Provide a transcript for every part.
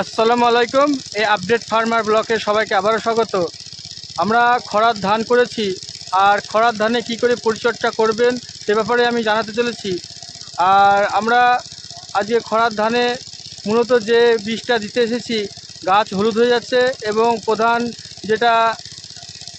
আসসালামু আলাইকুম, এই আপডেট ফার্মার ব্লকে সবাইকে আবারও স্বাগত। আমরা খরার ধান করেছি, আর খরার ধানে কি করে পরিচর্যা করবেন সে ব্যাপারে আমি জানাতে চলেছি। আর আমরা আজকে খরার ধানে মূলত যে বীজটা দিতে এসেছি, গাছ হলুদ হয়ে যাচ্ছে এবং প্রধান যেটা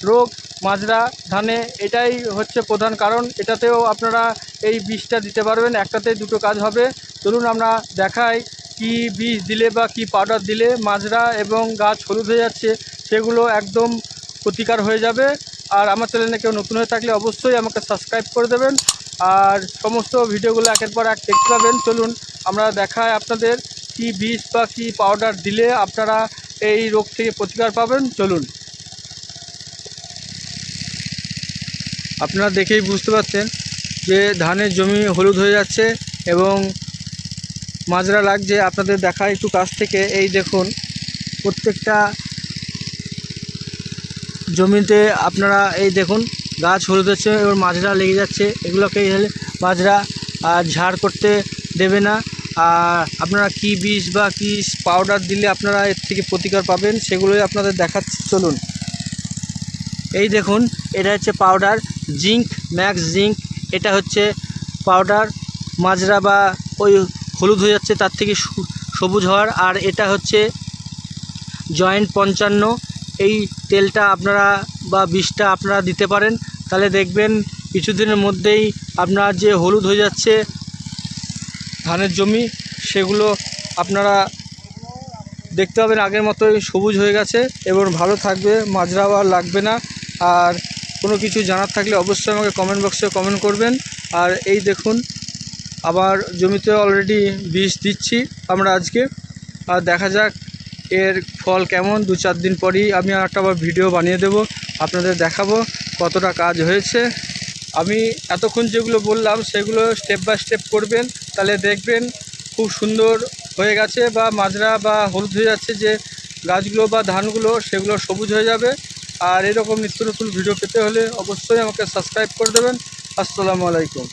রোগ মাজরা ধানে, এটাই হচ্ছে প্রধান কারণ। এটাতেও আপনারা এই বীজটা দিতে পারবেন, একটাতে দুটো কাজ হবে। চলুন আমরা দেখাই কি বীজ দিলে বা কি পাউডার দিলে মাজরা এবং গাছ হলুদ হয়ে যাচ্ছে, সেগুলো একদম প্রতিকার হয়ে যাবে। আর আমার চ্যানেলে কেউ নতুন হয়ে থাকলে অবশ্যই আমাকে সাবস্ক্রাইব করে দেবেন। আর সমস্ত ভিডিওগুলো একের পর এক দেখতে পাবেন। চলুন, আমরা দেখাই আপনাদের কি বীজ বা কি পাউডার দিলে আপনারা এই রোগ থেকে প্রতিকার পাবেন। চলুন। আপনারা দেখেই বুঝতে পারছেন যে ধানের জমি হলুদ হয়ে যাচ্ছে এবং মাজরা লাগছে আপনাদের দেখা একটু কাছ থেকে। এই দেখুন, প্রত্যেকটা জমিতে আপনারা এই দেখুন, গাছ হলুদ হচ্ছে এবং মাজরা লেগে যাচ্ছে। এগুলোকে হলে মাজরা ঝাড় করতে দেবে না। আর আপনারা কি বিষ বা কি পাউডার দিলে আপনারা এর থেকে প্রতিকার পাবেন, সেগুলোই আপনাদের দেখাচ্ছি। চলুন। এই দেখুন, এটা হচ্ছে পাউডার জিঙ্ক ম্যাক্স জিঙ্ক এটা হচ্ছে পাউডার মাজরা বা ওই হলুদ হয়ে যাচ্ছে, তার থেকে সবুজ হওয়ার। আর এটা হচ্ছে জয়েন্ট পঞ্চান্ন। এই তেলটা আপনারা বা বিষটা আপনারা দিতে পারেন। তাহলে দেখবেন কিছুদিনের মধ্যেই আপনার যে হলুদ হয়ে যাচ্ছে, ধানের জমি, সেগুলো আপনারা দেখতে পাবেন। আগের মতোই সবুজ হয়ে গেছে এবং ভালো থাকবে, মাজরা আর লাগবে না। আর কোনো কিছু জানার থাকলে অবশ্যই আমাকে কমেন্ট বক্সে কমেন্ট করবেন। আর এই দেখুন আবার জমিতে অলরেডি বীজ দিচ্ছি আমরা আজকে। আর দেখা যাক এর ফল কেমন, দু চার দিন পরই আমি একটা আবার ভিডিও বানিয়ে দেব, আপনাদের দেখাবো কতটা কাজ হয়েছে। আমি এতক্ষণ যেগুলো বললাম সেগুলো স্টেপ বাই স্টেপ করবেন, তাহলে দেখবেন খুব সুন্দর হয়ে গেছে বা মাজরা বা হলুদ হয়ে যাচ্ছে যে গাছগুলো বা ধানগুলো, সেগুলো সবুজ হয়ে যাবে। আর এরকম নিত্য নতুন ভিডিও পেতে হলে অবশ্যই আমাকে সাবস্ক্রাইব করে দেবেন। আসসালামু আলাইকুম।